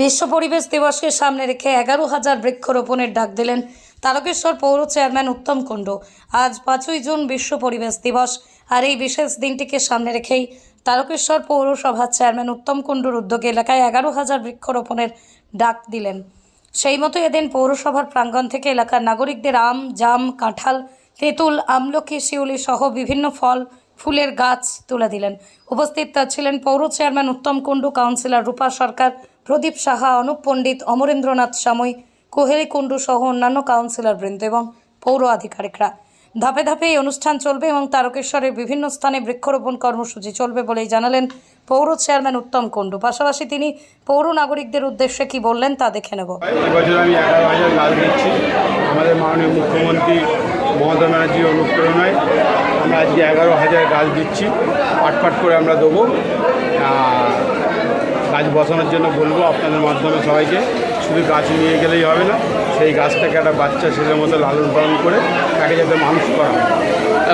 বিশ্ব পরিবেশ দিবসকে সামনে রেখে এগারো হাজার বৃক্ষরোপণের ডাক দিলেন তারকেশ্বর পৌর চেয়ারম্যান উত্তম কুণ্ড। আজ পাঁচই জুন বিশ্ব পরিবেশ দিবস, আর এই বিশেষ দিনটিকে সামনে রেখেই তারকেশ্বর পৌরসভার চেয়ারম্যান উত্তম কুণ্ডুর উদ্যোগে এলাকায় এগারো হাজার বৃক্ষরোপণের ডাক দিলেন। সেই মতো এদিন পৌরসভার প্রাঙ্গণ থেকে এলাকার নাগরিকদের আম, জাম, কাঁঠাল, তেঁতুল, আমলকি, শিউলি সহ বিভিন্ন ফল, ফুলের গাছ তুলে দিলেন। উপস্থিত ছিলেন পৌর চেয়ারম্যান উত্তম কুণ্ডু, কাউন্সিলর রূপা সরকার প্রদীপ সাহা, অনুপ পণ্ডিত, অমরেন্দ্রনাথ সাময়ী, কোহেলি কুণ্ডু সহ অন্যান্য কাউন্সিলর বৃন্দ এবং পৌর আধিকারিকরা। ধাপে ধাপে এই অনুষ্ঠান চলবে এবং তারকেশ্বরের বিভিন্ন স্থানে বৃক্ষরোপণ কর্মসূচি চলবে বলেই জানালেন পৌর চেয়ারম্যান উত্তম কুণ্ডু। পাশাপাশি তিনি পৌর নাগরিকদের উদ্দেশ্যে কি বললেন তা দেখে নেব। এবছর আমি এগারো হাজার গাছ দিচ্ছি। আমাদের মাননীয় মুখ্যমন্ত্রী মমতা ব্যানার্জির অনুপ্রেরণায় আমরা আজকে এগারো হাজার গাছ দিচ্ছি। পাট পাট করে আমরা দেবো। বসানোর জন্য বলব আপনাদের মাধ্যমে সবাইকে শুধু গাছ নিয়ে গেলেই হবে না সেই গাছটাকে একটা বাচ্চা ছেলের মতো লালন পালন করে তাকে যাতে মানুষ করা।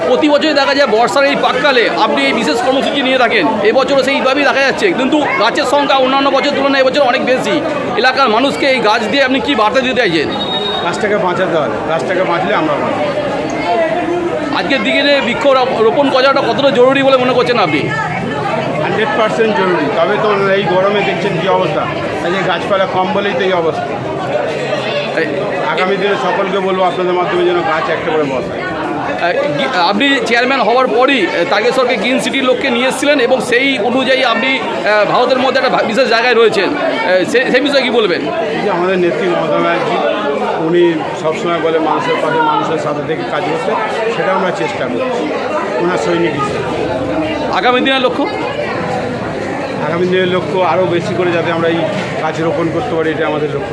প্রতি বছরই দেখা যায় বর্ষার এই পাককালে আপনি এই বিশেষ কর্মসূচি নিয়ে থাকেন। এবছরও সেইভাবেই দেখা যাচ্ছে কিন্তু গাছের সংখ্যা অন্যান্য বছর তুলনায় এবছর অনেক বেশি। এলাকার মানুষকে এই গাছ দিয়ে আপনি কি বার্তা দিতে চাইছেন? গাছটাকে বাঁচাতে হবে গাছটাকে বাঁচলে আমরা আজকের দিকে বৃক্ষ রোপণ করাটা কতটা জরুরি বলে মনে করছেন আপনি? হান্ড্রেড পার্সেন্ট জরুরি। তবে তো এই গরমে দেখছেন কী অবস্থা। এই গাছপালা কম বলেই তো এই অবস্থা। আগামী দিনে সকলকে বলব আপনাদের মাধ্যমে যেন গাছ একটা করে বসায় আপনি চেয়ারম্যান হওয়ার পরই আহ, তারকেশ্বরকে গ্রিন সিটির লোককে নিয়ে এসেছিলেন এবং সেই অনুযায়ী আপনি ভারতের মধ্যে একটা বিশেষ জায়গায় রয়েছেন। সেই বিষয়ে কি বলবেন? যে আমাদের নেত্রী মমতা ব্যানার্জি উনি সবসময় বলে মানুষের পাশে মানুষের সাথে থেকে কাজ করতে। সেটা আমরা চেষ্টা করছি। ওনার সৈনিক হিসেবে। আগামী দিনের লক্ষ্য? আগামী দিনের লক্ষ্য আরও বেশি করে যাতে আমরা এই গাছ রোপণ করতে পারি, এটা আমাদের লক্ষ্য।